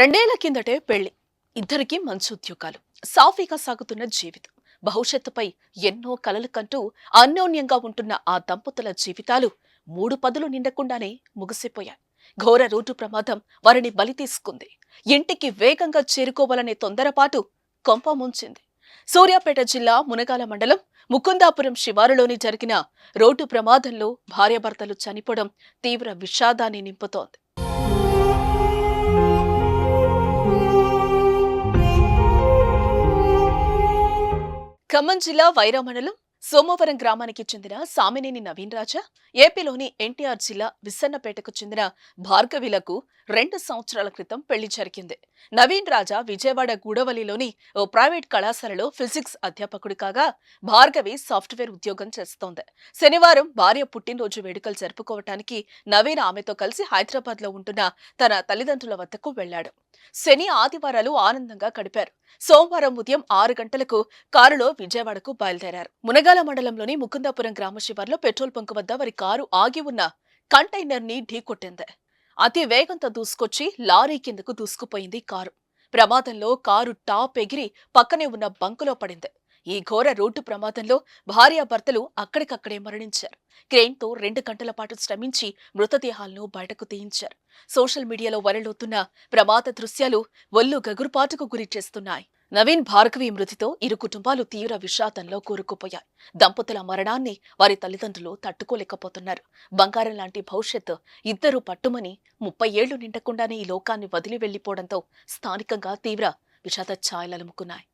రెండేళ్ళ కిందటే పెళ్ళి ఇద్దరికి మంచి ఉద్యోగాలు సాఫీగా సాగుతున్న జీవితం. భవిష్యత్తుపై ఎన్నో కలలు కంటూ అన్యోన్యంగా ఉంటున్న ఆ దంపతుల జీవితాలు మూడు పదులు నిండకుండానే ముగిసిపోయాయి. ఘోర రోడ్డు ప్రమాదం వారిని బలి తీసుకుంది. ఇంటికి వేగంగా చేరుకోవాలనే తొందరపాటు కొంప ముంచింది. సూర్యాపేట జిల్లా మునగాల మండలం ముకుందాపురం శివారులోని జరిగిన రోడ్డు ప్రమాదంలో భార్యాభర్తలు చనిపోవడం తీవ్ర విషాదాన్ని నింపుతోంది. ఖమ్మం జిల్లా వైరా సోమవరం గ్రామానికి చెందిన సామినేని నవీన్ రాజా ఏపీలోని ఎన్టీఆర్ జిల్లా విసన్నపేటకు చెందిన భార్గవిలకు రెండు సంవత్సరాల క్రితం పెళ్ళి జరిగింది. నవీన్ రాజా విజయవాడ గూడవల్లిలోని ఓ ప్రైవేట్ కళాశాలలో ఫిజిక్స్ అధ్యాపకుడు కాగా భార్గవి సాఫ్ట్వేర్ ఉద్యోగం చేస్తోంది. శనివారం భార్య పుట్టినరోజు వేడుకలు జరుపుకోవటానికి నవీన్ ఆమెతో కలిసి హైదరాబాద్లో ఉంటున్న తన తల్లిదండ్రుల వద్దకు వెళ్ళాడు శని ఆదివారాలు ఆనందంగా గడిపారు. సోమవారం ఉదయం ఆరు గంటలకు కారులో విజయవాడకు బయలుదేరారు. మునగాల మండలంలోని ముకుందాపురం గ్రామ శివార్లో పెట్రోల్ బంకు వద్ద వారి కారు ఆగి ఉన్న కంటైనర్ని ఢీకొట్టింది అతి వేగంతో దూసుకొచ్చి లారీ కిందకు దూసుకుపోయింది కారు. ప్రమాదంలో కారు టాప్ ఎగిరి పక్కనే ఉన్న బంకులో పడింది. ఈ ఘోర రోడ్డు ప్రమాదంలో భార్యాభర్తలు అక్కడికక్కడే మరణించారు. క్రెయిన్తో రెండు గంటల పాటు శ్రమించి మృతదేహాలను బయటకు తీయించారు. సోషల్ మీడియాలో వరలవుతున్న ప్రమాద దృశ్యాలు ఒళ్ళు గగురుపాటుకు గురి చేస్తున్నాయి. నవీన్ భార్గవి మృతితో ఇరు కుటుంబాలు తీవ్ర విషాదంలో కూరుకుపోయాయి. దంపతుల మరణాన్ని వారి తల్లిదండ్రులు తట్టుకోలేకపోతున్నారు. బంగారం లాంటి భవిష్యత్ ఇద్దరు పట్టుమని ముప్పై ఏళ్ళు నిండకుండానే ఈ లోకాన్ని వదిలి వెళ్ళిపోవడంతో స్థానికంగా తీవ్ర విషాద ఛాయలలుముకున్నాయి.